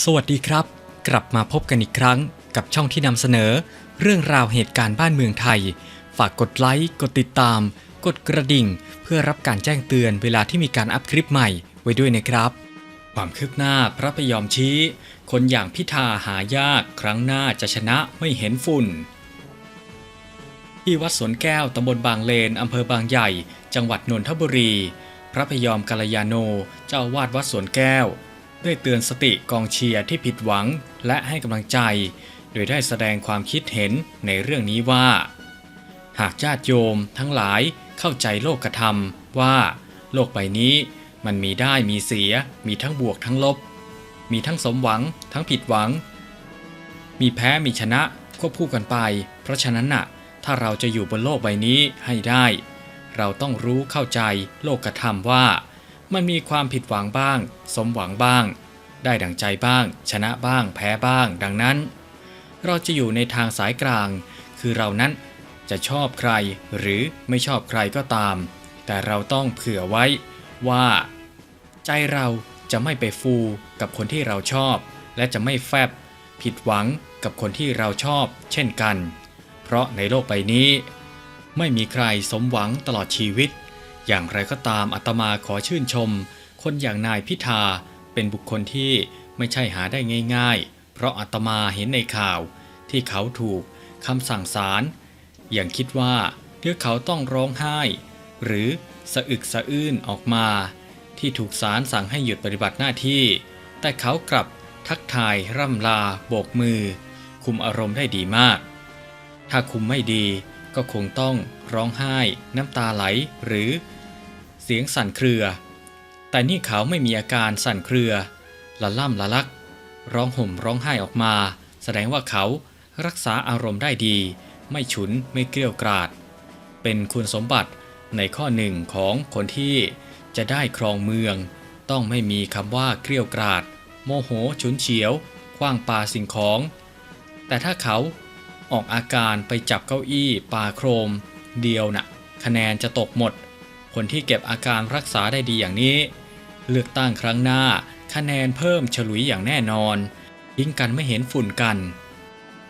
สวัสดีครับ กลับมาพบกันอีกครั้งกับช่องที่นำเสนอ เรื่องราวเหตุการณ์บ้านเมืองไทย ฝากกดไลค์ กดติดตาม กดกระดิ่ง เพื่อรับการแจ้งเตือนเวลาที่มีการอัพคลิปใหม่ไว้ด้วยนะครับ ความคืบหน้าพระพยอมชี้ คนอย่างพิธาหายากครั้งหน้าจะชนะไม่เห็นฝุ่น ที่วัดสวนแก้วตำบลบางเลนอำเภอบางใหญ่ จังหวัดนนทบุรี พระพยอมกัลยาโนเจ้าอาวาดวัดสวนแก้ว ได้เตือนสติกองเชียร์ที่ผิดหวังและให้กำลังใจ โดยได้แสดงความคิดเห็นในเรื่องนี้ว่า หากญาติโยมทั้งหลายเข้าใจโลกธรรมว่า โลกใบนี้มันมีได้มีเสีย มีทั้งบวกทั้งลบ มีทั้งสมหวัง ทั้งผิดหวัง มีแพ้มีชนะควบคู่กันไป เพราะฉะนั้นน่ะ ถ้าเราจะอยู่บนโลกใบนี้ให้ได้ เราต้องรู้เข้าใจโลกธรรมว่า มันมีความผิดหวังบ้าง สมหวังบ้าง ได้ดังใจบ้าง ชนะบ้าง แพ้บ้าง ดังนั้น เราจะอยู่ในทางสายกลาง คือเรานั้นจะชอบใครหรือไม่ชอบใครก็ตาม แต่เราต้องเผื่อไว้ว่า ใจเราจะไม่ไปฟูกับคนที่เราชอบ และจะไม่แฟบผิดหวังกับคนที่เราชอบ เช่นกัน เพราะในโลกใบนี้ ไม่มีใครสมหวังตลอดชีวิต อย่างไรก็ตามอาตมาขอชื่นชม คนอย่างนายพิธาเป็นบุคคลที่ไม่ใช่หาได้ง่าย ๆ เพราะอาตมาเห็นในข่าว ที่เขาถูกคำสั่งศาลอย่างคิดว่าเมื่อเขาต้องร้องไห้ หรือสะอึกสะอื้นออกมา ที่ถูกศาลสั่งให้หยุดปฏิบัติหน้าที่ แต่เขากลับทักทายร่ำลาโบกมือ คุมอารมณ์ได้ดีมาก ถ้าคุมไม่ดีก็คงต้อง ร้องไห้ น้ำตาไหล หรือ เสียงสั่นเครือ แต่นี่เขาไม่มีอาการสั่นเครือ ละล่ำละลัก ร้องห่มร้องไห้ออกมา แสดงว่าเขารักษาอารมณ์ได้ดี ไม่ฉุนไม่เกลี้ยวกราด เป็นคุณสมบัติในข้อหนึ่งของคนที่จะได้ครองเมือง ต้องไม่มีคำว่าเกลี้ยวกราด โมโหฉุนเฉียวคว้างปาสิ่งของ แต่ถ้าเขาออกอาการไปจับเก้าอี้ปาโครม เดียวน่ะคะแนนจะตกหมด คนที่เก็บอาการรักษาได้ดีอย่างนี้ เลือกตั้งครั้งหน้าคะแนนเพิ่มฉลุยอย่างแน่นอนยิงกันไม่เห็นฝุ่นกัน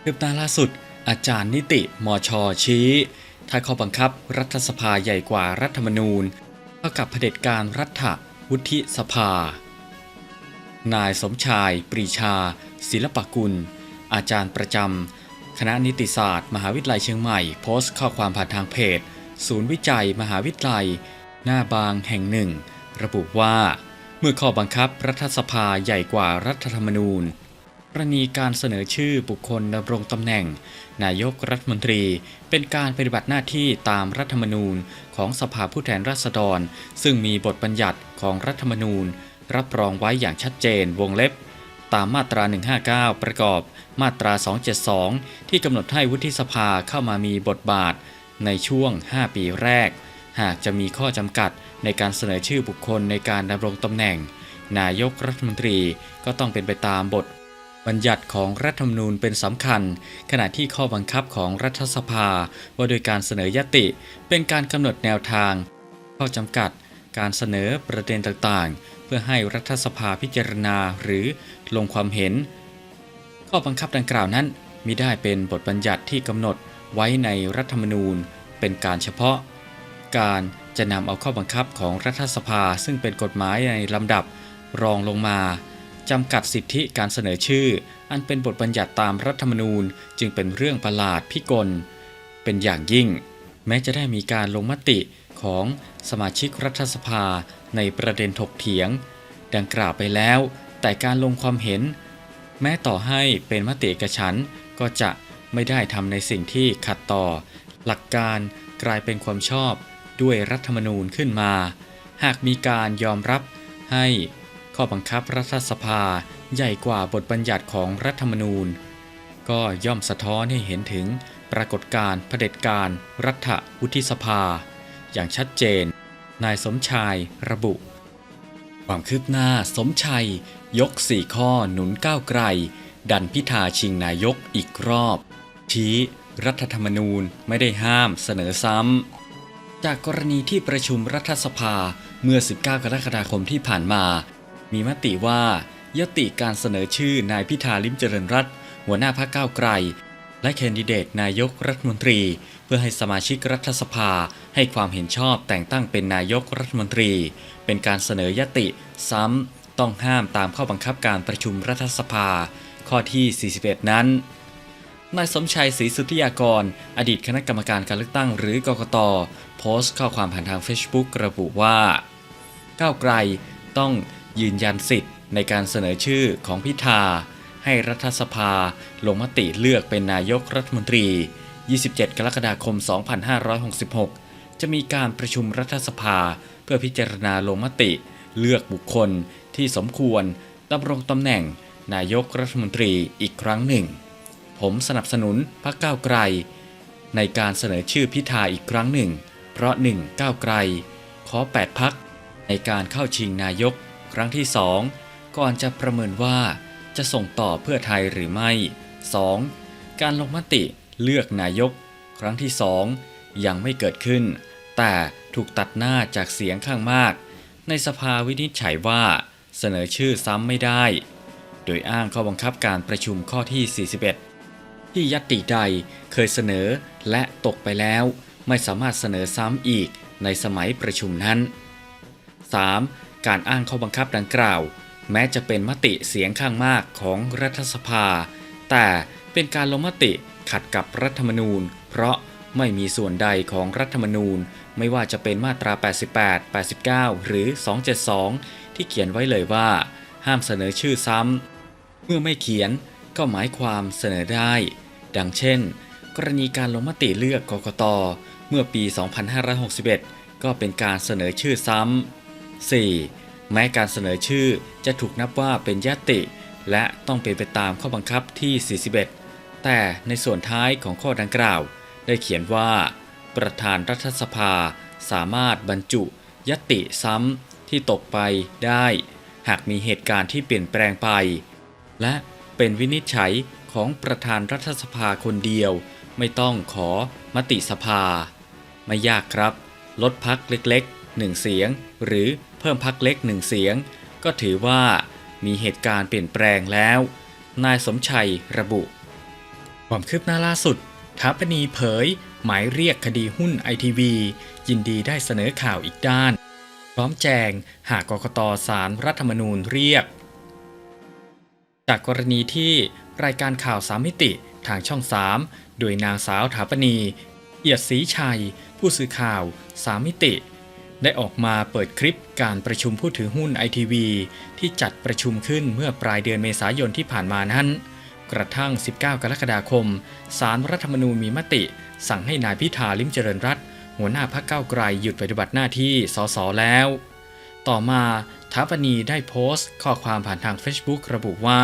คืบหน้าล่าสุด อาจารย์นิติมชชี้ ถ้าข้อบังคับรัฐสภาใหญ่กว่ารัฐธรรมนูญเท่ากับเผด็จการรัฐวุฒิสภา นายสมชาย ปรีชา ศิลปกุล อาจารย์ประจำ คณะนิติศาสตร์ มหาวิทยาลัยเชียงใหม่ โพสต์ข้อความผ่านทางเพจ ศูนย์วิจัย มหาวิทยาลัย หน้าบางแห่งหนึ่ง ระบุว่า เมื่อข้อบังคับรัฐสภาใหญ่กว่ารัฐธรรมนูญกรณีการเสนอชื่อบุคคลดำรงตำแหน่ง นายกรัฐมนตรี เป็นการปฏิบัติหน้าที่ตามรัฐธรรมนูญของสภาผู้แทนราษฎร ซึ่งมีบทบัญญัติของรัฐธรรมนูญ รับรองไว้อย่างชัดเจนวงเล็บ ตามมาตรา 159 ประกอบมาตรา 272 ที่กำหนดให้วุฒิสภาเข้ามามีบทบาท ในช่วง 5 ปีแรก หากจะมีข้อจำกัดในการเสนอชื่อบุคคลในการดำรงตำแหน่ง นายกรัฐมนตรีก็ต้องเป็นไปตามบท บัญญัติของรัฐธรรมนูญเป็นสำคัญ ขณะที่ข้อบังคับของรัฐสภา ว่าโดยการเสนอยติ เป็นการกำหนดแนวทาง ข้อจำกัด การเสนอประเด็นต่างๆ พื่อให้รัฐสภาพิจารณาหรือลงความเห็น ข้อบังคับดังกล่าวนั้นมิได้เป็นบทบัญญัติที่กำหนดไว้ในรัฐธรรมนูญ เป็นการเฉพาะ การจะนำเอาข้อบังคับของรัฐสภาซึ่งเป็นกฎหมายในลำดับรองลงมาจำกัดสิทธิการเสนอชื่อ อันเป็นบทบัญญัติตามรัฐธรรมนูญจึงเป็นเรื่องประหลาดพิกล เป็นอย่างยิ่ง แม้จะได้มีการลงมติ ของสมาชิกรัฐสภาในประเด็นถกเถียง ดังกล่าวไปแล้ว แต่การลงความเห็น แม้ต่อให้เป็นมติเอกฉันก็จะไม่ได้ทำในสิ่งที่ขัดต่อ หลักการกลายเป็นความชอบด้วยรัฐธรรมนูญขึ้นมา หากมีการยอมรับให้ข้อบังคับรัฐสภาใหญ่กว่าบทบัญญัติของรัฐธรรมนูญ ก็ย่อมสะท้อนให้เห็นถึงปรากฏการณ์เผด็จการรัฐวุฒิสภา อย่างชัดเจน นายสมชายระบุ ความคืบหน้าสมชัย ยก 4 ข้อหนุนก้าวไกล ดันพิธาชิงนายกอีกรอบ ชี้รัฐธรรมนูญไม่ได้ห้ามเสนอซ้ำ จากกรณีที่ประชุมรัฐสภาเมื่อ 19 กรกฎาคมที่ผ่านมา มีมติว่ายติการเสนอชื่อนายพิธาลิมเจริญรัตหัวหน้าพรรคก้าวไกล และแคนดิเดตนายกรัฐมนตรี เพื่อให้สมาชิกรัฐสภาให้ความเห็นชอบแต่งตั้งเป็นนายกรัฐมนตรี เป็นการเสนอยติ ซ้ำต้องห้ามตามข้อบังคับการประชุมรัฐสภา ข้อที่ 41 นั้นนายสมชัยศรีสุทธิยากร อดีตคณะกรรมการการเลือกตั้งหรือกกตโพสต์ข้อความผ่านทาง Facebook ระบุว่า ก้าวไกลต้องยืนยันสิทธิ์ในการเสนอชื่อของพิธา ให้รัฐสภาลงมติเลือกเป็นนายกรัฐมนตรี 27 กรกฎาคม 2566 จะมีการประชุมรัฐสภาเพื่อพิจารณาลงมติ เลือกบุคคลที่สมควรดำรงตำแหน่ง นายกรัฐมนตรีอีกครั้งหนึ่ง ผมสนับสนุนพรรคก้าวไกล ในการเสนอชื่อพิธาอีกครั้งหนึ่ง เพราะ 1. ก้าวไกล ขอ 8 พักในการเข้าชิงนายกครั้งที่2ก่อนจะประเมินว่า จะส่งต่อเพื่อไทยหรือไม่ 2. การลงมติเลือกนายก ครั้งที่ 2 ยังไม่เกิดขึ้น แต่ถูกตัดหน้าจากเสียงข้างมาก ในสภาวินิจฉัยว่าเสนอชื่อซ้ำไม่ได้ โดยอ้างข้อบังคับการประชุมข้อที่ 41 ที่ยตติใดเคยเสนอและตกไปแล้ว ไม่สามารถเสนอซ้ำอีกในสมัยประชุมนั้น 3. การอ้างข้อบังคับดังกล่าว แม้จะเป็นมติเสียงข้างมากของรัฐสภา แต่เป็นการลงมติขัดกับรัฐธรรมนูญ เพราะไม่มีส่วนใดของรัฐธรรมนูญ ไม่ว่าจะเป็นมาตรา 88 89 หรือ 272 ที่เขียนไว้เลยว่า ห้ามเสนอชื่อซ้ำ เมื่อไม่เขียนก็หมายความเสนอได้ ดังเช่น กรณีการลงมติเลือกกกต เมื่อปี 2561 ก็เป็นการเสนอชื่อซ้ำ 4. แม้การเสนอชื่อจะถูกนับว่าเป็นยติ และต้องเป็นไปตามข้อบังคับที่ 41 แต่ในส่วนท้ายของข้อดังกล่าว ได้เขียนว่า ประธานรัฐสภาสามารถบรรจุยติซ้ำที่ตกไปได้ หากมีเหตุการณ์ที่เปลี่ยนแปลงไป และเป็นวินิจฉัยของประธานรัฐสภาคนเดียว ไม่ต้องขอมติสภา ไม่ยากครับ ลดพักเล็กๆหนึ่งเสียงหรือ เพิ่มพักเล็กหนึ่งเสียง ก็ถือว่ามีเหตุการณ์เปลี่ยนแปลงแล้ว นายสมชัยระบุ ความคืบหน้าล่าสุดทัพนีเผย หมายเรียกคดีหุ้นไอทีวียินดีได้เสนอข่าวอีกด้าน พร้อมแจงหากกกตสารรัฐธรรมนูญเรียก จากกรณีที่รายการข่าวสามมิติทางช่อง 3 โดยนางสาวถาปณี เอียดศรีชัย ผู้สื่อข่าวสามมิติ ได้ออกมาเปิดคลิปการประชุมผู้ถือหุ้นไอทีวีที่จัดประชุมขึ้นเมื่อปลายเดือนเมษายนที่ผ่านมานั้น กระทั่ง 19 กรกฎาคม สารรัฐธรรมนูญมีมติ สั่งให้นายพิธาลิมเจริญรัตหัวหน้าพรรคก้าวไกลหยุดปฏิบัติหน้าที่สสแล้ว ต่อมาท้าปณีได้โพสต์ ข้อความผ่านทาง Facebook ระบุว่า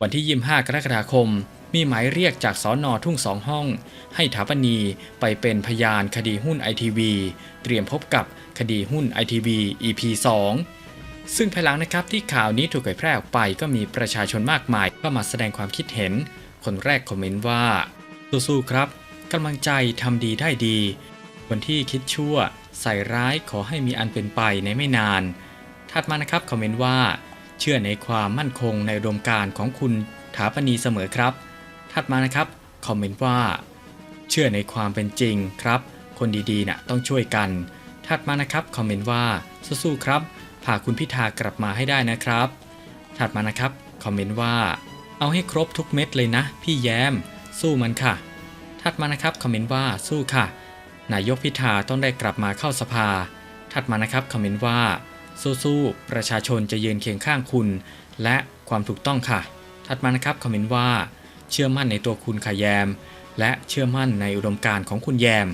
วันที่ 25 กรกฎาคม มีหมายเรียกจากสอนอทุ่งสองห้อง ให้ถาปณีไปเป็นพยานคดีหุ้นไอทีวีเตรียมพบกับคดีหุ้นไอทีวี EP 2ซึ่งภายหลังนะครับที่ข่าวนี้ถูกเผยแพร่ออกไปก็มีประชาชนมากมายเข้ามาแสดงความคิดเห็น คนแรกคอมเมนต์ว่าสู้ๆครับกำลังใจทำดีได้ดีคนที่คิดชั่ว ใส่ร้ายขอให้มีอันเป็นไปในไม่นาน ถัดมานะครับคอมเมนต์ว่า เชื่อในความมั่นคงในอุดมการของคุณถาปณีเสมอครับ ถัดมานะครับคอมเมนต์ว่า เชื่อในความเป็นจริงครับ คนดีๆนะ่ะต้องช่วยกัน ถัดมานะครับคอมเมนต์ว่าสู้ๆครับพาคุณพิธากลับมาให้ได้นะครับ ถัดมานะครับคอมเมนต์ว่า เอาให้ครบทุกเม็ดเลยนะ พี่แย้ม สู้มันค่ะ ถัดมานะครับคอมเมนต์ว่าสู้ค่ะ นายกพิธาต้องได้กลับมาเข้าสภา ถัดมานะครับคอมเมนต์ว่า สู้ๆประชาชนจะยืนเคียงข้างคุณ และความถูกต้องค่ะ ถัดมานะครับคอมเมนต์ว่า เชื่อมั่นในตัวคุณค่ะแยม และเชื่อมั่นในอุดมการณ์ของคุณแยม